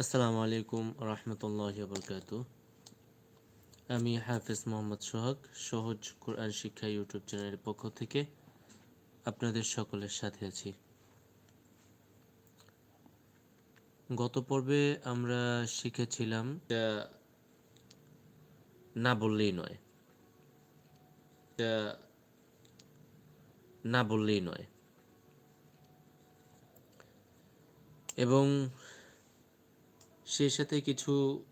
আসসালামু আলাইকুম রহমতুল্লাহ বরকাত। আমি হাফিজ মোহাম্মদ সোহাগ, সহজ কোরআন শিক্ষা ইউটিউব চ্যানেলের পক্ষ থেকে আপনাদের সকলের সাথে আছি। গত পর্বে আমরা শিখেছিলাম না বললেই নয়। না বললেই নয়। এবং সেই সাথে কিছু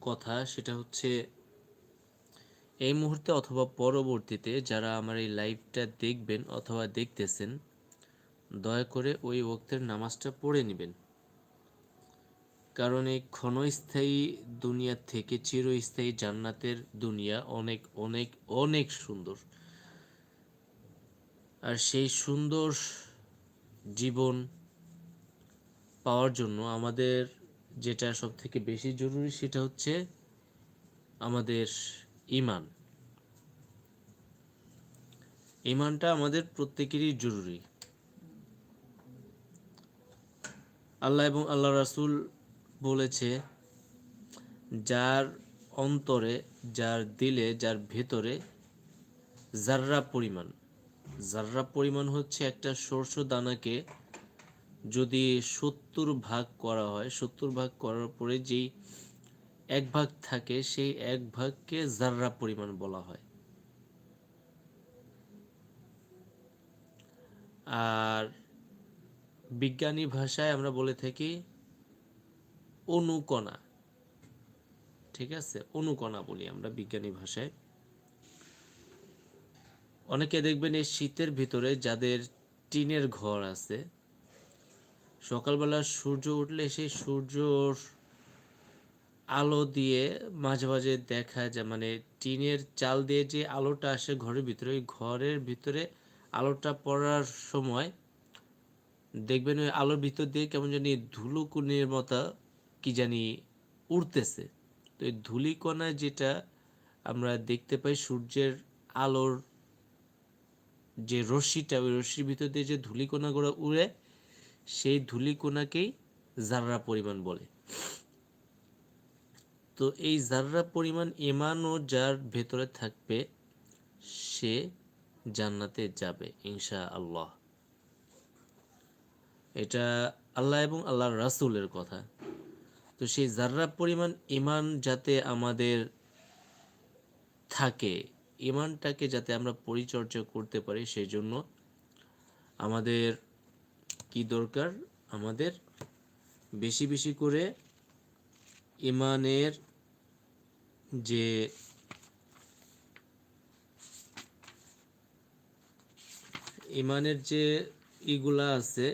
কথা, সেটা হচ্ছে, এই মুহূর্তে অথবা পরবর্তীতে যারা আমার এই লাইভটা দেখবেন অথবা দেখতেছেন, দয়া করে ওই ওক্তের নামাজটা পড়ে নেবেন। কারণ এই ক্ষণস্থায়ী দুনিয়া থেকে চিরস্থায়ী জান্নাতের দুনিয়া অনেক অনেক অনেক সুন্দর। আর সেই সুন্দর জীবন পাওয়ার জন্য আমাদের যেটা সব থেকে বেশি জরুরি সেটা হচ্ছে আমাদের ইমান ইমানটা আমাদের প্রত্যেকেরই জরুরি। আল্লাহ এবং আল্লাহ রাসুল বলেছে, যার অন্তরে, যার দিলে, যার ভেতরে জাররা পরিমাণ জাররা পরিমাণ হচ্ছে একটা সর্ষ দানাকে যদি সত্তর ভাগ করা হয়, সত্তর ভাগ করার পরে যেই এক ভাগ থাকে, সেই এক ভাগকে জাররা পরিমাণ বলা হয়। আর বিজ্ঞানী ভাষায় আমরা বলে থাকি অনুকণা। ঠিক আছে? অনুকণা বলি আমরা বিজ্ঞানী ভাষায়। অনেকে দেখবেন এই শীতের ভিতরে যাদের টিনের ঘর আছে সকালবেলা সূর্য উঠলে সেই সূর্যর আলো দিয়ে মাঝে মাঝে দেখা যায় মানে টিনের চাল দিয়ে যে আলোটা আসে ঘরের ভিতরে, ওই ঘরের ভিতরে আলোটা পড়ার সময় দেখবেন ওই আলোর ভিতর দিয়ে কেমন জানি ধুলোকুনির মতো কি জানি উড়তেছে। তো এই ধুলিকণা যেটা আমরা দেখতে পাই সূর্যের আলোর যে রশ্মিটা, ওই রশ্মির ভিতর দিয়ে যে ধুলিকণাগুলো উড়ে সেই ধূলিকণাকেই জাররা পরিমাণ বলে। তো এই জাররা পরিমাণ ইমানও যার ভেতরে থাকবে, সে জান্নাতে যাবে ইনশা আল্লাহ এটা আল্লাহ এবং আল্লাহর রাসূলের কথা। তো সেই জাররা পরিমাণ ইমান যাতে আমাদের থাকে, ইমানটাকে যাতে আমরা পরিচর্যা করতে পারি সেই জন্য আমাদের কি দরকার? আমাদের বেশি বেশি করে ইমানের যে ইমানের যে ইগুলা আছে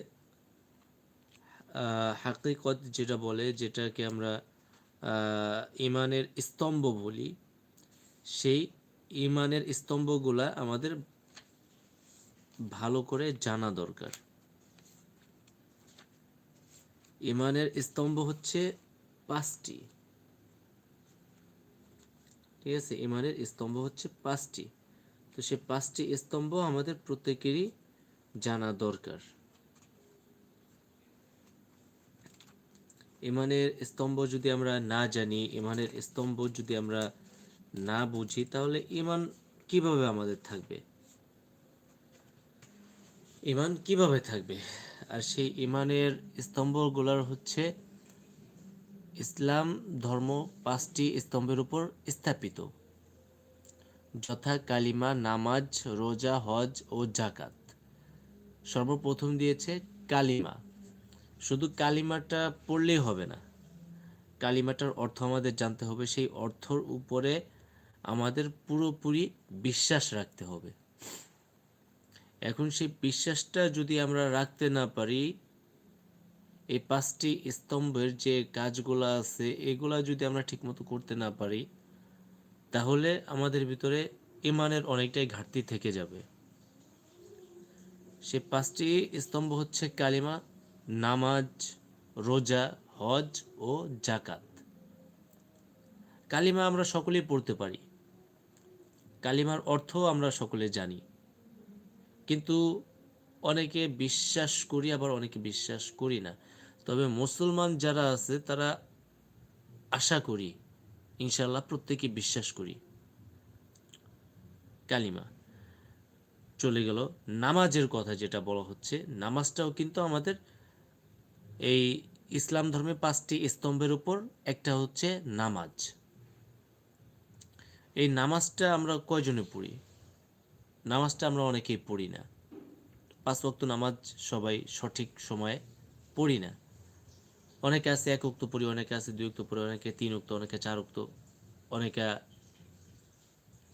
হাকিকত যেটা বলে, যেটাকে আমরা ইমানের স্তম্ভ বলি, সেই ইমানের স্তম্ভগুলা আমাদের ভালো করে জানা দরকার। ইমানের স্তম্ভ হচ্ছে পাঁচটি। ঠিক আছে? ইমানের স্তম্ভ হচ্ছে পাঁচটি। তো সে পাঁচটি স্তম্ভ আমাদের প্রত্যেকেরই জানা দরকার। ইমানের স্তম্ভ যদি আমরা না জানি, ইমানের স্তম্ভ যদি আমরা না বুঝি, তাহলে ইমান কীভাবে আমাদের থাকবে? ইমান কীভাবে থাকবে? আর সেই ইমানের স্তম্ভগুলোর হচ্ছে ইসলাম ধর্ম পাঁচটি স্তম্ভের উপর স্থাপিত। যথা কালিমা, নামাজ, রোজা, হজ ও জাকাত সর্বপ্রথম দিয়েছে কালিমা। শুধু কালিমাটা পড়লেই হবে না, কালিমাটার অর্থ আমাদের জানতে হবে, সেই অর্থর উপরে আমাদের পুরোপুরি বিশ্বাস রাখতে হবে। এখন সেই বিশ্বাসটা যদি আমরা রাখতে না পারি, এই পাঁচটি স্তম্ভের যে কাজগুলো আছে, এগুলা যদি আমরা ঠিকমতো করতে না পারি, তাহলে আমাদের ভিতরে ইমানের অনেকটাই ঘাটতি থেকে যাবে। সে পাঁচটি স্তম্ভ হচ্ছে কালিমা, নামাজ, রোজা, হজ ও জাকাত কালিমা আমরা সকলেই পড়তে পারি। কালিমার অর্থ আমরা সকলে জানি। কিন্তু অনেকে বিশ্বাস করি, আবার অনেকে বিশ্বাস করি না। তবে মুসলমান যারা আছে, তারা আশা করি ইনশাল্লাহ প্রত্যেকে বিশ্বাস করি। কালিমা চলে গেল। নামাজের কথা যেটা বলা হচ্ছে, নামাজটাও কিন্তু আমাদের এই ইসলাম ধর্মে পাঁচটি স্তম্ভের উপর, একটা হচ্ছে নামাজ। এই নামাজটা আমরা কয়জনে পড়ি? নামাজটা আমরা অনেকেই পড়ি না। পাঁচ ওয়াক্ত নামাজ সবাই সঠিক সময়ে পড়ি না। অনেকে আছে এক উক্ত পড়ি, অনেকে আছে দুই উক্ত পড়ি, অনেকে তিন উক্ত অনেকে চার উক্ত অনেকে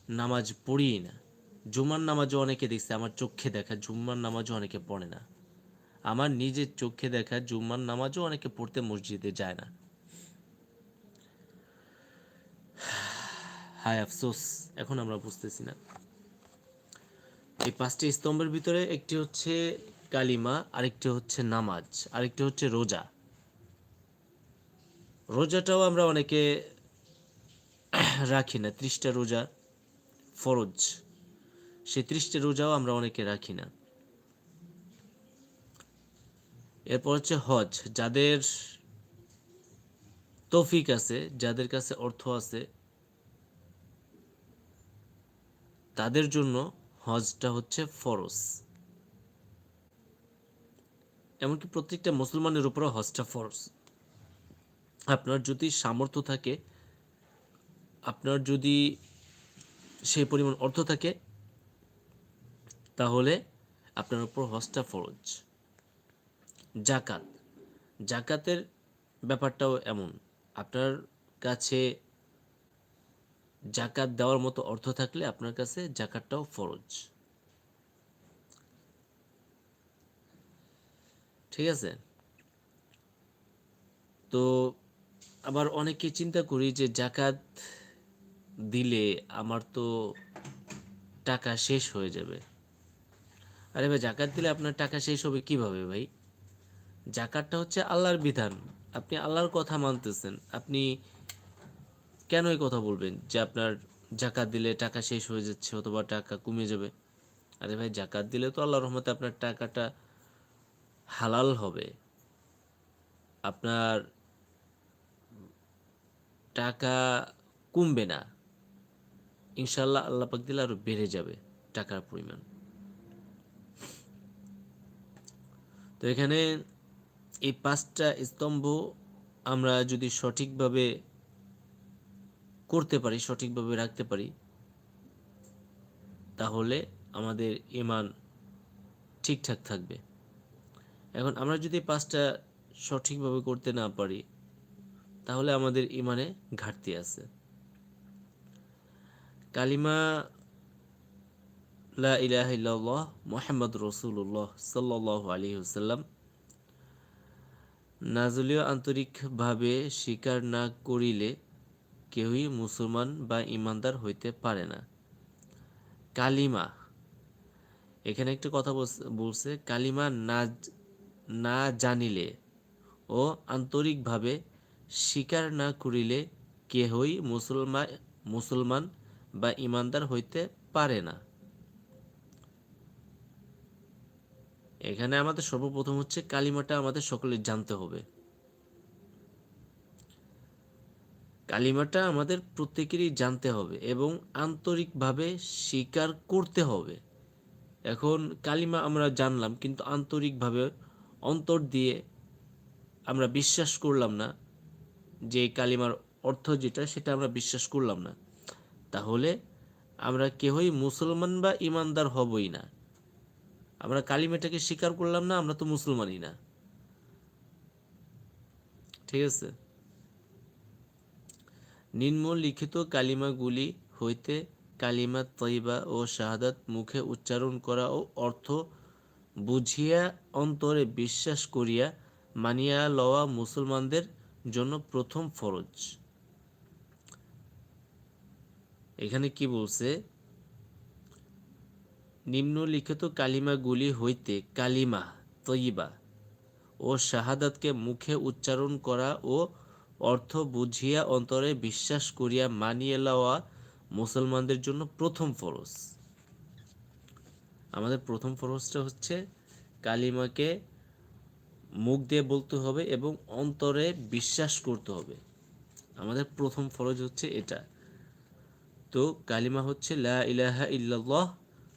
নামাজ পড়িই না। জুমার নামাজও অনেকে দেখছে, আমার চোখে দেখা জুম্মার নামাজও অনেকে পড়ে না। আমার নিজের চোখে দেখা জুম্মার নামাজও অনেকে পড়তে মসজিদে যায় না। হায় আফসোস, এখন আমরা বুঝতেছি না। এই পাঁচটি স্তম্ভের ভিতরে একটি হচ্ছে কালিমা, আরেকটি হচ্ছে নামাজ, আরেকটি হচ্ছে রোজা। রোজাটাও আমরা অনেকে রাখি না। ত্রিশটা রোজা ফরজ, সেই ত্রিশটা রোজাও আমরা অনেকে রাখি না। এরপর হচ্ছে হজ, যাদের তৌফিক আছে, যাদের কাছে অর্থ আছে, তাদের জন্য হজটা হচ্ছে ফরজ। এমনকি প্রত্যেকটা মুসলমানের উপরও হজটা ফরজ। আপনার যদি সামর্থ্য থাকে, আপনার যদি সেই পরিমাণ অর্থ থাকে, তাহলে আপনার উপর হজটা ফরজ। জাকাত জাকাতের ব্যাপারটাও এমন। আপনার কাছে জাকাত দেওয়ার মতো অর্থ থাকলে আপনার কাছে জাকাতটাও ফরজ। ঠিক আছে? তো আবার অনেকে চিন্তা করি যে জাকাত দিলে আমার তো টাকা শেষ হয়ে যাবে। আরে ভাই, জাকাত দিলে আপনার টাকা শেষ হবে কীভাবে ভাই? জাকাতটা হচ্ছে আল্লাহর বিধান। আপনি আল্লাহর কথা মানতেছেন। আপনি কেন এই কথা বলবেন? যে আপনার জাকাত দিলে টাকা শেষ হয়ে যাচ্ছে অথবা টাকা কমে যাবে। আরে ভাই, জাকাত দিলে তো আল্লাহর রহমতে আপনার টাকাটা হালাল হবে। আপনার টাকা কমবে না। ইনশাল্লাহ আল্লাহ পাক দিলে আরও বেড়ে যাবে টাকার পরিমাণ। তো এখানে এই পাঁচটা স্তম্ভ আমরা যদি সঠিকভাবে করতে পারি, সঠিকভাবে রাখতে পারি, তাহলে আমাদের ইমান ঠিকঠাক থাকবে। এখন আমরা যদি পাঁচটা সঠিকভাবে করতে না পারি, তাহলে আমাদের ইমানে ঘাটতি আছে। কালিমা, লা ইলাহা মুহাম্মদ রাসূলুল্লাহ সাল্লাল্লাহু আলাইহি ওয়াসাল্লাম নাজলীয় আন্তরিকভাবে স্বীকার না করিলে কেউই মুসলমান বা ইমানদার হইতে পারে না। কালিমা। এখানে একটা কথা বলছে কালিমা না না জানিলে ও আন্তরিকভাবে স্বীকার না করিলে কেহই মুসলমান মুসলমান বা ইমানদার হইতে পারে না। এখানে আমাদের সর্বপ্রথম হচ্ছে কালিমাটা আমাদের সকলে জানতে হবে। কালিমাটা আমাদের প্রত্যেকেরই জানতে হবে এবং আন্তরিকভাবে স্বীকার করতে হবে। এখন কালিমা আমরা জানলাম, কিন্তু আন্তরিকভাবে অন্তর দিয়ে আমরা বিশ্বাস করলাম না যে কালিমার অর্থ যেটা, সেটা আমরা বিশ্বাস করলাম না। তাহলে আমরা কেহই মুসলমান বা ইমানদার হবই না। আমরা কালিমাটাকে স্বীকার করলাম না, আমরা তো মুসলমানই না। ঠিক আছে? নিম্নলিখিত কালিমাগুলি হইতে কালিমা তৈবা ও শাহাদাত মুখে উচ্চারণ করা ও অর্থ বুঝিয়া অন্তরে বিশ্বাস করিয়া মানিয়া লওয়া মুসলমানদের জন্য প্রথম ফরজ। এখানে কি বলছে? নিম্নলিখিত কালিমাগুলি হইতে কালিমা তৈবা ও শাহাদাতকে মুখে উচ্চারণ করা ও অর্থ বুঝিয়া অন্তরে বিশ্বাস করিয়া মানিয়ে লওয়া মুসলমানদের জন্য প্রথম ফরজ। আমাদের প্রথম ফরজটা হচ্ছে কালিমাকে মুখ দিয়ে বলতে হবে এবং অন্তরে বিশ্বাস করতে হবে। আমাদের প্রথম ফরজ হচ্ছে এটা। তো কালিমা হচ্ছে লা ইলাহা ইল্লাল্লাহ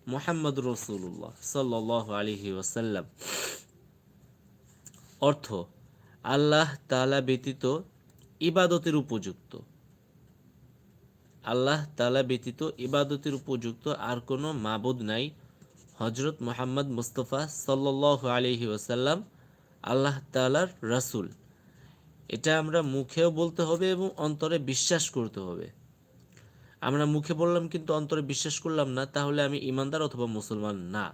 মোহাম্মদ রসুল্লাহ সাল্লাহ আলিহি ওয়াসাল্লাম। অর্থ, আল্লাহ তালা ব্যতীত ইবাদতের উপযুক্ত। আল্লাহ তালা ব্যতীত ইবাদতের উপযুক্ত আর কোনো মাবুদ নাই। হজরত মোহাম্মদ মুস্তফা সাল্লাহ আলহি ওসাল্লাম আল্লাহ তালার রাসুল। এটা আমরা মুখেও বলতে হবে এবং অন্তরে বিশ্বাস করতে হবে। আমরা মুখে বললাম কিন্তু অন্তরে বিশ্বাস করলাম না, তাহলে আমি ইমানদার অথবা মুসলমান না।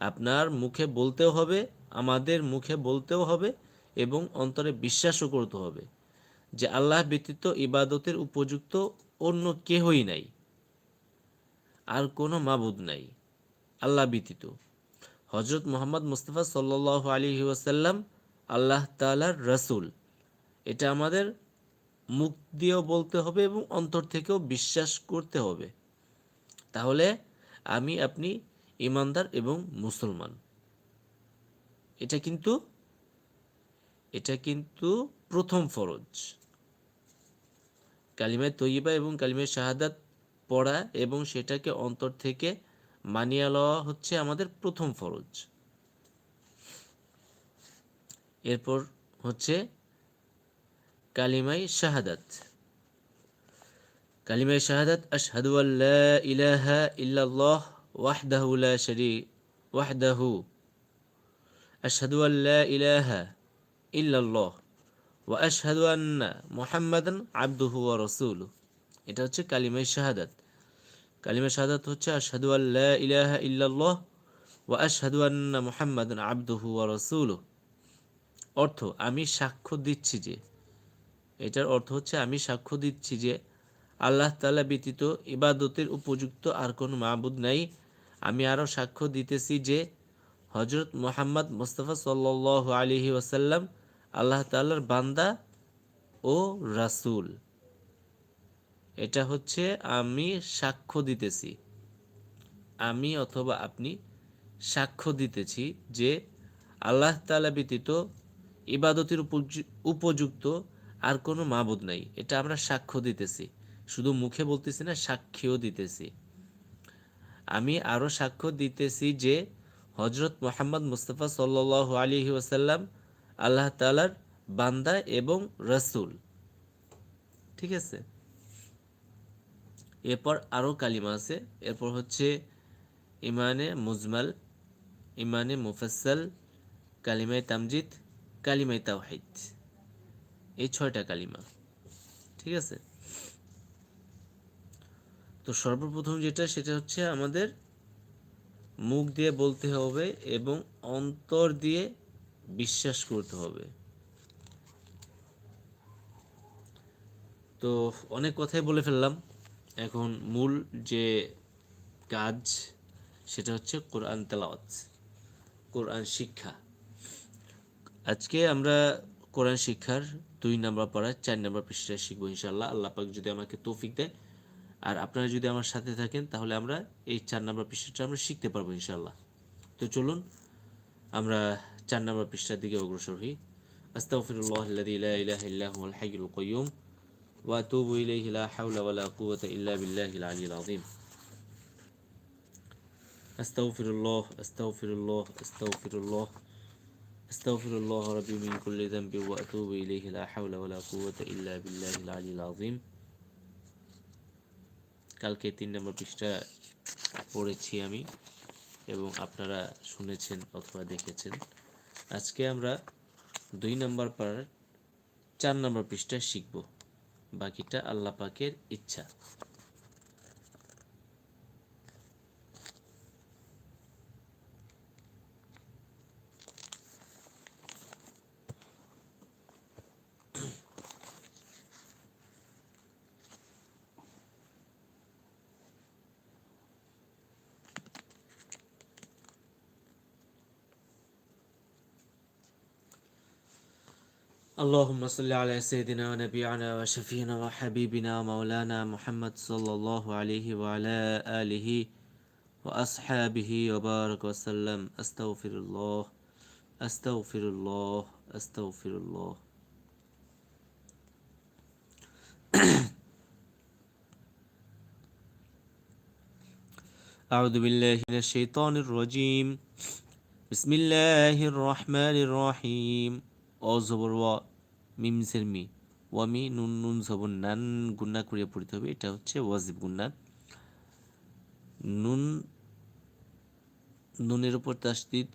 আপনার মুখে বলতেও হবে আমাদের মুখে বলতেও হবে এবং অন্তরে বিশ্বাসও করতে হবে যে আল্লাহ ব্যতীত ইবাদতের উপযুক্ত অন্য কেহই নাই। আর কোনো মাবুদ নাই, আল্লাহ ব্যতীত। হজরত মোহাম্মদ মুস্তফা সাল্লাহ আলী ওয়াসাল্লাম আল্লাহ তালার রসুল। এটা আমাদের মুখ দিয়েও বলতে হবে এবং অন্তর থেকেও বিশ্বাস করতে হবে। তাহলে আমি আপনি ইমানদার এবং মুসলমান। এটা কিন্তু এটা কিন্তু প্রথম ফরজ। কালিমায় তৈবা এবং কালিমায় শাহাদাত পড়া এবং সেটাকে অন্তর থেকে মানিয়ে লওয়া হচ্ছে আমাদের প্রথম ফরজ। এরপর হচ্ছে কালিমাই শাহাদাত। কালিমাই শাহাদাত, আশহাদু আল্লা ইলাহা ইল্লাল্লাহ ওয়াহদাহু লা শারীক ওয়াহদাহু আশহাদু আল্লা ইলাহা ইল্লাল্লাহ ওয়া আশহাদু আন্না মুহাম্মাদান আবদুহু ওয়া রাসূলুহু এটা হচ্ছে কালিমাই শাহাদাত। কালিমা শাহাদাত হচ্ছে আশহাদু আল্লা ইলাহা ইল্লাল্লাহ ওয়া আশহাদু আন্না মুহাম্মাদান আবদুহু ওয়া রাসূলুহু। অর্থ, আমি সাক্ষ্য দিচ্ছি যে, এটার অর্থ হচ্ছে আমি সাক্ষ্য দিচ্ছি যে, আল্লাহ তালা ব্যতীত ইবাদতের উপযুক্ত আর কোনো মাহবুদ নাই। আমি আরও সাক্ষ্য দিতেছি যে হজরত মোহাম্মদ মোস্তফা সাল্লাহ আলিহি ওয়াসাল্লাম আল্লাহ তাল্লার বান্দা ও রাসুল। এটা হচ্ছে আমি সাক্ষ্য দিতেছি। আমি অথবা আপনি সাক্ষ্য দিতেছি যে আল্লাহ তালা ব্যতীত ইবাদতের উপযুক্ত আর কোনো মাবুদ নাই। এটা আমরা সাক্ষ্য দিতেছি। শুধু মুখে বলতেছি না, সাক্ষীও দিতেছি। আমি আরও সাক্ষ্য দিতেছি যে হজরত মোহাম্মদ মুস্তফা সাল্ল আলী ওসাল্লাম আল্লাহ তালার বান্দা এবং রসুল। ঠিক আছে? এরপর আরও কালিমা আছে। এরপর হচ্ছে ইমানে মুজমাল, ইমানে মুফাসল কালিমায় তামজিদ, কালিমায় তাওহিদ। এই ছয়টা কালিমা। ঠিক আছে? তো সর্বপ্রথম যেটা, সেটা হচ্ছে আমাদের মুখ দিয়ে বলতে হবে এবং অন্তর দিয়ে বিশ্বাস করতে হবে। তো অনেক কথাই বলে ফেললাম। এখন মূল যে কাজ, সেটা হচ্ছে কোরআন তেলাওয়াত, কোরআন শিক্ষা। আজকে আমরা কোরআন শিক্ষার দুই নাম্বার পড়া চার নাম্বার পৃষ্ঠায় শিখব ইনশাল্লাহ আল্লাহ পাক যদি আমাকে তৌফিক দেয় আর আপনারা যদি আমার সাথে থাকেন, তাহলে আমরা এই চার নম্বর পৃষ্ঠাটা আমরা শিখতে পারব ইনশাল্লাহ তো চলুন, আমরা চার নম্বর পৃষ্ঠার দিকে অগ্রসর হই। আস্তাগফিরুল্লাহ আল্লাযী লা ইলাহা ইল্লা হুয়াল হাইয়ুল কাইয়্যুম ওয়া আতুবু ইলাইহি লা হাওলা ওয়া লা কুওয়াতা ইল্লা বিল্লাহিল আলিয়্যিল আযীম। আস্তাগফিরুল্লাহ আস্তাগফিরুল্লাহ আস্তাগফিরুল্লাহ আস্তাগফিরুল্লাহ রাব্বি মিন কুল্লি যানবি ওয়া আতুবু ইলাইহি লা হাওলা ওয়া লা কুওয়াতা ইল্লা বিল্লাহিল আলিয়্যিল আযীম। কালকে তিন নম্বর পৃষ্ঠা পড়েছি আমি এবং আপনারা শুনেছেন অথবা দেখেছেন। আজকে আমরা দুই নম্বর পাড়ার চার নম্বর পৃষ্ঠা শিখব। বাকিটা আল্লাহ পাকের ইচ্ছা। اللهم صل على سيدنا ونبينا وشفينا وحبيبنا ومولانا محمد صلى الله عليه وعلى آله وأصحابه وبارك وسلم. أستغفر الله أستغفر الله أستغفر الله. أعوذ بالله من الشيطان الرجيم. بسم الله الرحمن الرحيم. অজবর ওয়া মিম মি। ওয়ামি নুন নুন, জবর, নান, গুন্না করিয়া পড়তে হবে। এটা হচ্ছে ওয়াজিব গুন্না। নুন, নুনের উপর তাসদিদ,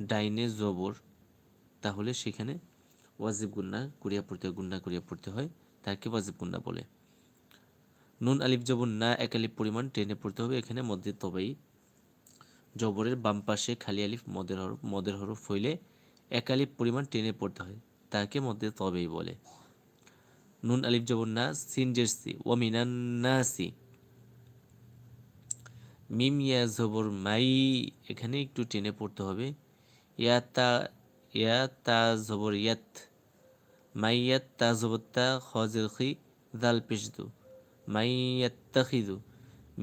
ডাইনে জবর, তাহলে সেখানে ওয়াজিব গুন্না করিয়া পড়তে হয়, গুন্না করিয়া পড়তে হয়, তাকে ওয়াজিব গুন্না বলে। নুন, আলিফ, জবর, না, এক আলিফ পরিমাণ টেনে পড়তে হবে, এখানে মধ্যে তবেই। জবরের বাম পাশে খালি আলিফ, মদের হরফ মদের হরফ হইলে এক আলিফ পরিমাণ টেনে পড়তে হয়। তাকে মধ্যে তবেই বলে। নুন আলিফ জবর না, সিন জেরসি ওয়ামিনান নাসি। মিম ইয়া জবর মাই, এখানে একটু টেনে পড়তে হবে। ইয়া তা ইয়া তা জবর ইয়াত। তা জবর তা খজের খি পেশদু।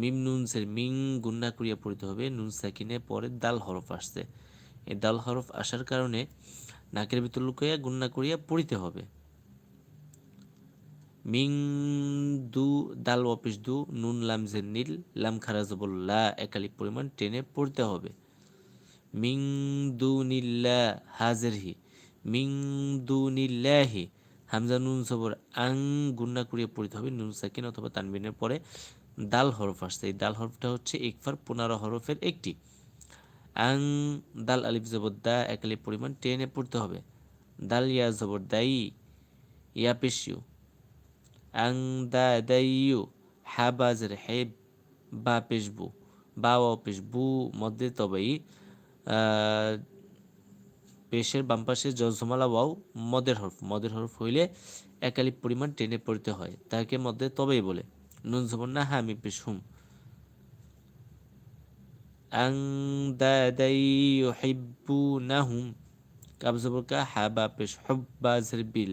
মিম নুন সের মিং গুন্না করিয়া পড়তে হবে। নুন সাকিনে পরে দাল হরফ আসছে। এই দাল হরফ আসার কারণে নাকের ভিতর লুকাইয়া গুন্না করিয়া পড়িতে হবে। মিং দু, দাল অপিস দু, নুন, লাম, জের, নীল, লাম খারাজবল লা একালি পরিমাণ টেনে পড়তে হবে। মিং দু নিল্লা হাজের হি মিং দু নিল্লাহি হামজা, নুন সবর আং গুন্না করিয়ে পড়িতে হবে নুন, সাকিন অথবা তানবিনের পরে দাল হরফ আসছে। এই দাল হরফটা হচ্ছে ইকফার পনেরো হরফের একটি। আং, দাল আলিফ জবর দা এক আলিফ পরিমাণ টেনে পড়তে হবে। দাল ইয়া জবর দাই ইয়া পেশিউ আং, দা দাইয়ু হা বাজের হেব, বা পেশবু। বা ও পেশবু, মধ্যে তবেই পেশের বাম পাশে জজমালা ওয়াও, মদের হরফ। মদের হরফ হইলে একালিপ পরিমাণ টেনে পড়তে হয়। তাকে মধ্যে তবেই বলে। নুন জবর না হামি পেশ, হুম। আং দাদাই ইউহিব্বুনাহুম কাব জবর কা হা বা পেশ হুব্বা জের বিল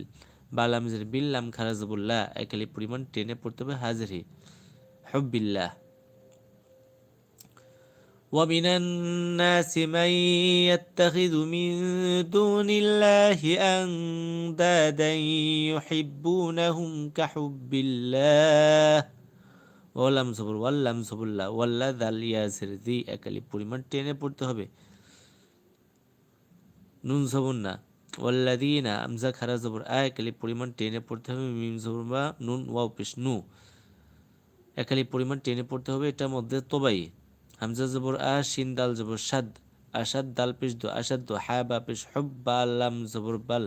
বালাম জের বিল লাম খারা জবুল্লাহ একালিপ পরিমাণ টেনে পড়তে হবে হাজির হুব্বিল্লাহ ومن الناس من يتخذ من دون الله أندادا يحبونهم كحب الله ওলাম সবর, ওয়াল্লাম সবুল্লাহ, ওয়াল্লা দাল ইয়াসের, দি একালি পরিমাণ টেনে পড়তে হবে। নুন সবর না। ওয়াল্লাদিনা আমজা খারা জবর আ একালি পরিমাণ টেনে পড়তে হবে, মিম জবর বা নুন, ওয়াও পেশ, নু। একালি পরিমাণ টেনে পড়তে হবে, এটার মধ্যে তোবাই। হামজা জবর আ শিন দাল জবর সাদ। আসাদ দাল পেশ দো, আসাদ দো, হা বা পেশ, হব বা লাম জবর বাল।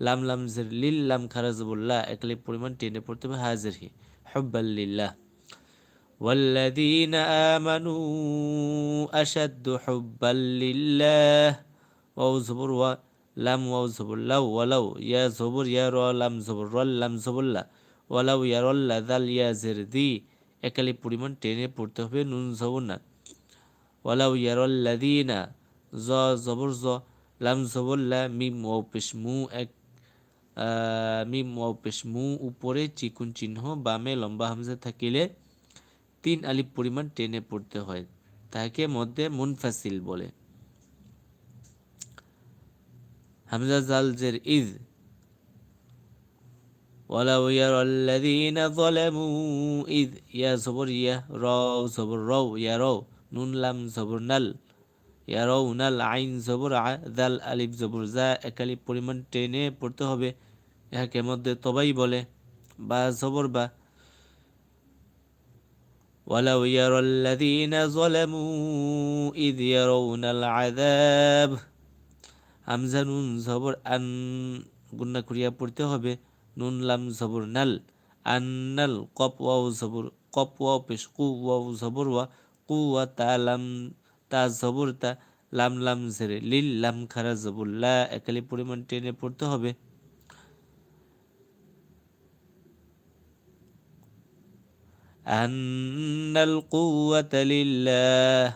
লাম লাম জের, লিল লাম খারা জবর লা একলে পরিমাণ টেনে পড়তে হবে, হাজির হি। হব্বাল্লিল্লাহ والذين آمنوا أشد حبا لله واو زبر و لم واو زبر لو ولو يا زبر يا رو لم زبر رل لم زبر لا ولو يا رل ذل يا زر ذي একালি পরিমাণ টেনে পড়তে হবে নুন জবর না ওয়ালাউ ইয়ারাল্লাযীনা জ জবর জ লাম জবর লা মিম ওয়াও পেশ মু এক মিম ওয়াও পেশ মু উপরে চিকুন চিহ্ন বামে লম্বা হামজা থাকিলে তিন আলিফ পরিমাণ টেনে পড়তে হয় তাকে মধ্যে মুনফাসিল বলে হামজা জাল জের ইজ ولو يرى الذين ظلموا إذ يا زبر يا راو زبر رو يا رو নুন লাম জবর নাল ইয়ারাও নাল আইন জবর দাল আলিফ জবর জা একালি পরিমাণ টেনে পড়তে হবে ইহাকে মধ্যে তবাই বলে বা জবর বা ولو يرى الذين ظلموا إذ يرون العذاب হামজা নুন জবর আন গুন্না করিয়া পড়তে হবে নুন লাম জবর নাল আন্নাল কপ ওয়াও জবর কপ ওয়াও পেশ কু ওয়াও জবর ওয়া কুয়া তা লাম তা জবর তা লাম লাম জেরে লিল লাম খারা জবুল্লা একালি পরিমাণ টেনে পড়তে হবে আন্নাল কুয়াতা লিল্লাহ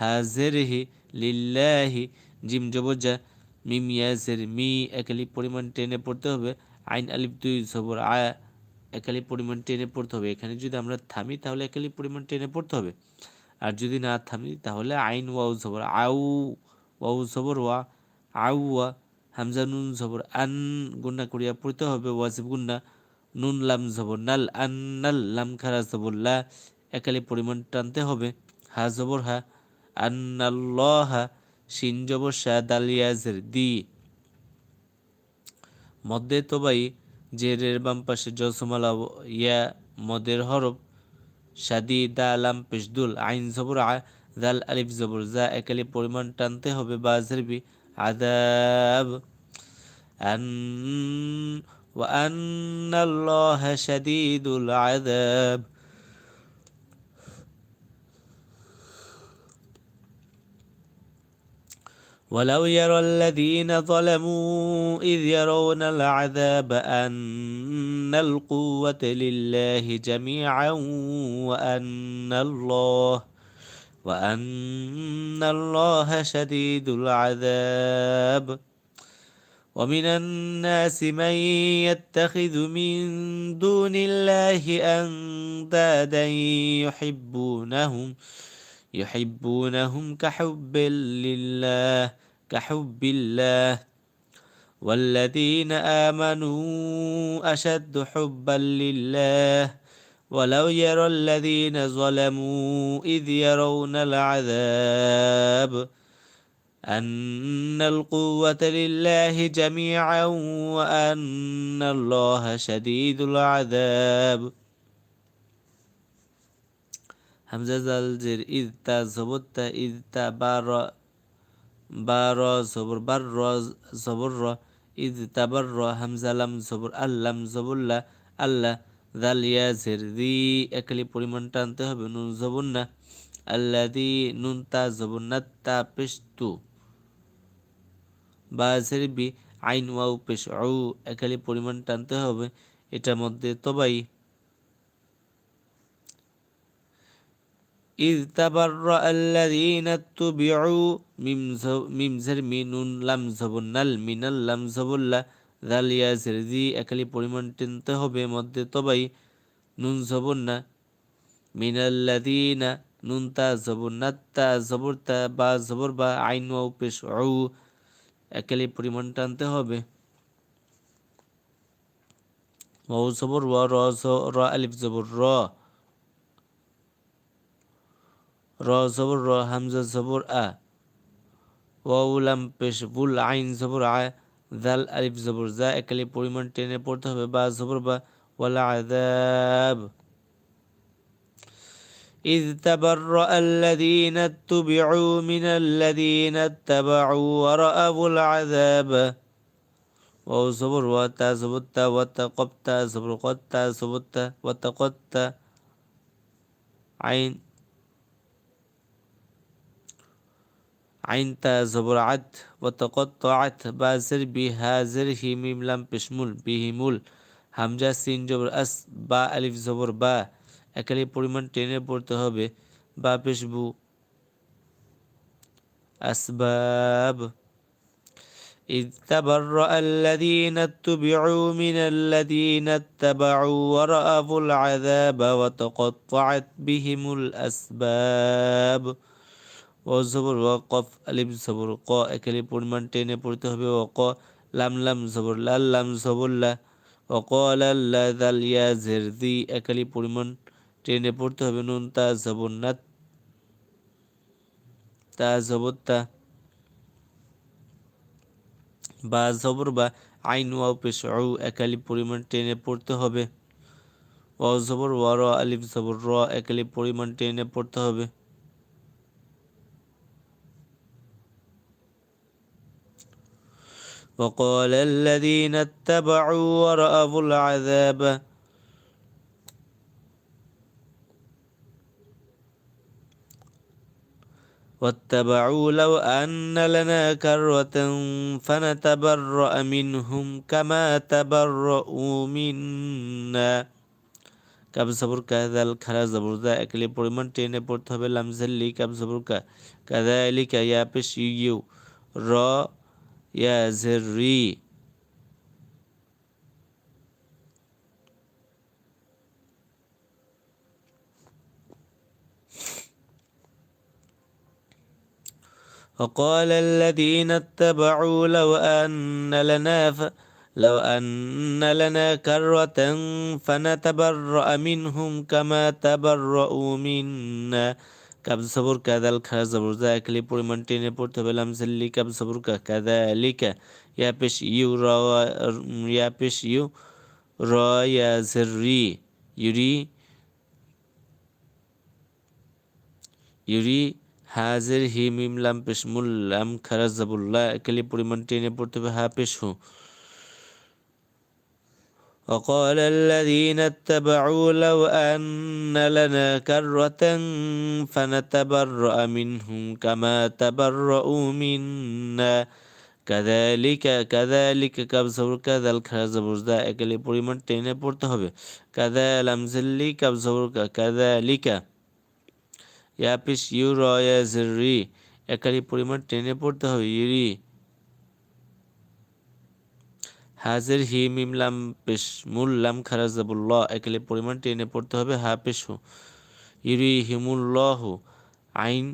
হাজিরহি লিল্লাহি জিম জবজা মিম ইয়াজের মি একালি পরিমাণ টেনে পড়তে হবে। আইন আলিফ দুই জবর আ একালি পরিমাণ টেনে পড়তে হবে। এখানে যদি আমরা থামি তাহলে একালি পরিমাণ টেনে পড়তে হবে। আর যদি না থামি তাহলে আইন ওয়াউ জবর আউ ওয়াউ জবর ওয়া, আউ ওয়া, হামজা নুন জবর আন গুন্না করিয়া পড়তে হবে, ওয়াজিব গুন্না নুন লাম জবর, নাল আন, নাল লাম খারা জবর, লা একালি পরিমাণ টানতে হবে। হা জবর হা আন্নাল্লাহা শিন জবর শাহ দালিয়াজের দি। মধ্যে তোবাই, জেরের বাম পাশে জসমালা ইয়া, মদের হরফ সাদি দা লাম পেশদুল আইন জবর, আ, দাল, আলিফ জবর যা একালি পরিমাণ টানতে হবে, বা, জেরবি, আদাব, আন وأن الله شديد العذاب. ولو يرى الذين ظلموا إذ يرون العذاب أن القوة لله جميعا وأن الله وأن الله شديد العذاب. ومن الناس من يتخذ من دون الله أندادا يحبونهم يحبونهم كحب لله كحب الله. والذين آمنوا أشد حبا لله. ولو يرى الذين ظلموا إذ يرون العذاب. أن القوة لله جميعا وأن الله شديد العذاب হামজা জাল জের ইদ তা জবর তা ইদ তা বা র বা র জবর বার র জবর র ইদ তাবার র হামজা লাম জবর আল্লাম জবুল্লা আল্লাহ জাল ইয়া জের দি একলি পরিমাণ টানতে হবে নুন জবর না আল্লা দি নুন তা জবর না তা পেস্তু বা জের বি আইন ওয়াউ পেশ ও একালি পরিমাণ টানতে হবে এটার মধ্যে তবাই إذ تبرأ الذين اتبعوا মিম জের মিনুন লাম জবুন্নাল মিনাল লাম জবুল্লা জাল ইয়াজের জি একালি পরিমাণ টেনতে হবে মধ্যে তবাই নুন জবুন্না মিনাল্লাদিনা নুন তা জবুন্না তা জবর তা বা জবর বা আইন ও পেশ ও একালি পরিমাণ টানতে হবে। ও জবর র র, আলিফ জবর, র। র জবর, র, হামজা জবর, আ। ওয়াউলাম পেশ, বুল, আইন জবর, আ জাল আলিফ জবর, যা একালি পরিমাণ টেনে পড়তে হবে, বা জবর, বা, ওয়ালা আযাব। إذ تبرأ الذين اتبعوا من الذين اتبعوا ورأوا العذاب. وصبر وتصبت وتا وتقبت صبر قدت صبت وتقدت عين. عين تا زبرعت وتقطعت بازر بهازر ميم لم بشمول بهمول. همجا سين جبر أس با ألف زبر با. একালি পরিমাণ টেনে পড়তে হবে বা পেশবু আসবাব إذ تبرأ الذين اتبعوا من الذين اتبعوا ورأوا العذاب وتقطعت بهم الأسباب ও জবর ও কফ আলিম জবর ক একালি পরিমাণ টেনে পড়তে হবে ও ক লাম লাম জবর লাল লাম জবরল্লা ও ক আল্লাহ দাল ইয়া জের দি একালি পরিমাণ টেনে পড়তে হবে নুন তা জবর না তা জবর তা বা জবর বা আইন ওয়াও পেশ ও একালি পরিমাণ টেনে পড়তে হবে ও জবর ওয়া র আলিফ জবর র একালি পরিমাণ টেনে পড়তে হবে وقال الذين اتبعوا ورأوا العذاب واتبعوا لو أن لنا كرة فنتبرأ منهم كما تبرؤوا منا কাব জবর কাদাল খারা জবর দা একলে পরিমাণ টেনে পড়তে হবে লামজাল্লি কাব জবর কা কাদা আলি কা ইয়া পেশ ইউ র يا زري وقال الذين اتبعوا لو أن لنا ف... لو أن لنا كرة فنتبرأ منهم كما تبرؤوا منا কাব সবর কাদাল খা জবর জা একলি পরিমাণ টেনে পড়তে হবে লামসাল্লি কাব সবর কা কাদা লিকা ইয়া পেশ ইউ র ইয়া পেশ ইউ র ইয়া রি ইউরি ইউরি হাজের হি মিম লাম পেশ মুল লাম খারা জাবুল্লাহ একলি পরিমাণ টেনে পড়তে হবে হা পেশ হু وقال الذين اتبعوا لو أن لنا كرة فنتبرأ منهم كما تبرؤوا منا كذلك كذلك কাবসবর কাদাল খাজবরদা একলে পরিমাণ টেনে পড়তে হবে কাদা লামজাল্লি কাবসবর কাদালিকা ইয়া পিস ইউ রয়াজরি একালি পরিমাণ টেনে পড়তে হবে ইউরি হাজের হি মিম লাম পেশ মুল লাম খারাজাবুল্লাহ। একালে পরিমাণ টেনে পড়তে হবে হা পেশ হু ইউরি হিমুল্লাহ। আইন,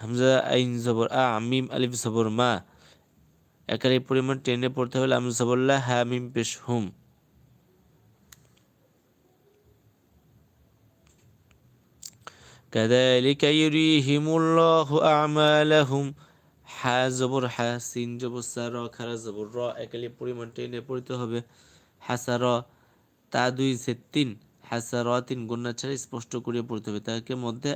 হামজা আইন জবর, আ মিম আলিফ জবর, মা। একালে পরিমাণ টেনে পড়তে হবে, লাম জবল্লাহ হা, মিম পেশ হুম। كذلك يريهم الله أعمالهم হা জবর হা সিন জবর সা র খারা জবর র একালি পরিমাণ টেনে পড়তে হবে হাসা র তা দুই সে তিন হাসা র তিন গুণা ছাড়া স্পষ্ট করে পড়তে হবে তাকে মধ্যে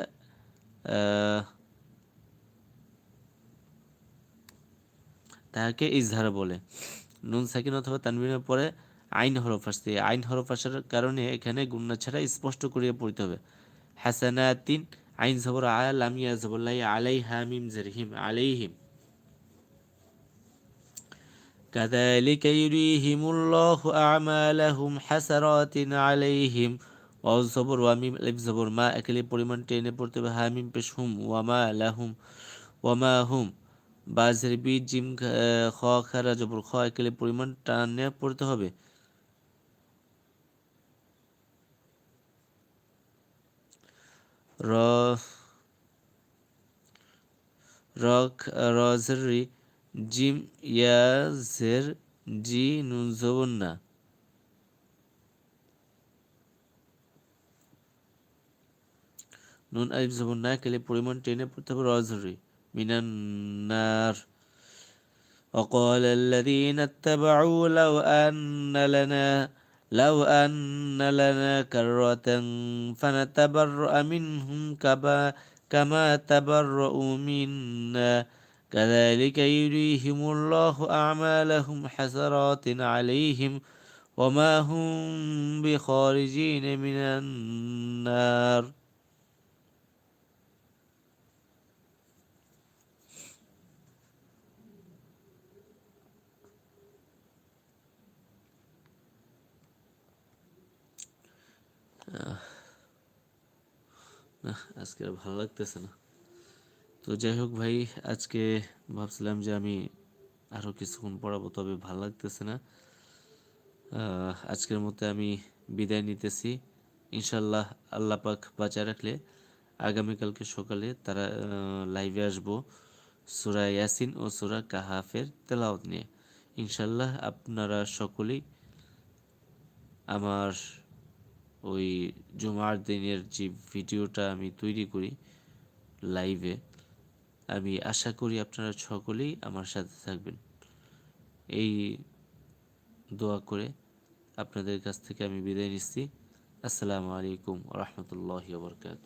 তাহাকে ইজহার বলে নুন সাকিন অথবা তানবিনের পরে আইন হরফ আসছে আইন হরফ আসার কারণে এখানে গুণা ছাড়া স্পষ্ট করে পড়তে হবে হাসানাতিন আইন জবর আ লামিয়া জবরলাই আলাই হামিম জেরহিম আলাইহিম كذلك يريهم الله أعمالهم حسرات عليهم ওয়াও জবর ওয়ামিম আলিফ জবর মা একালি পরিমাণ টেনে পড়তে হবে হামিম পেশ হুম ওয়ামা লাহুম ওয়ামা হুম বাজের বি জিম খ খারা জবর খ একালি পরিমাণ টানে পড়তে হবে রক রজরি জিম ইয়াজের জি নুন জবর না নুন আলিফ জবর না কেলে পরিমাণ টেনে পড়তে হবে রজরি মিনান্নার وقال الذين اتبعوا لو أن لنا لو أن لنا كرة فنتبرأ منهم كما كما تبرؤوا منا. كذلك يريهم الله أعمالهم حسرات عليهم وما هم بخارجين من النار. আজকে আর ভালো লাগতেছে না। তো যাই হোক ভাই, আজকে ভাবছিলাম যে আমি আরও কিছুক্ষণ পড়াবো, তবে ভালো লাগতেছে না। আজকের মতো আমি বিদায় নিতেছি। ইনশাল্লাহ আল্লাহ পাক বাঁচায় রাখলে আগামীকালকে সকালে তারা লাইভে আসব সুরা ইয়াসিন ও সুরা কাহাফের তেলাওত নিয়ে। ইনশাল্লাহ আপনারা সকলেই আমার ওই জুমার দিনের যে ভিডিওটা আমি তৈরি করি লাইভে, আমি আশা করি আপনারা সকলেই আমার সাথে থাকবেন। এই দোয়া করে আপনাদের কাছ থেকে আমি বিদায় নিচ্ছি। আসসালামু আলাইকুম রহমতুল্লাহ বরকাত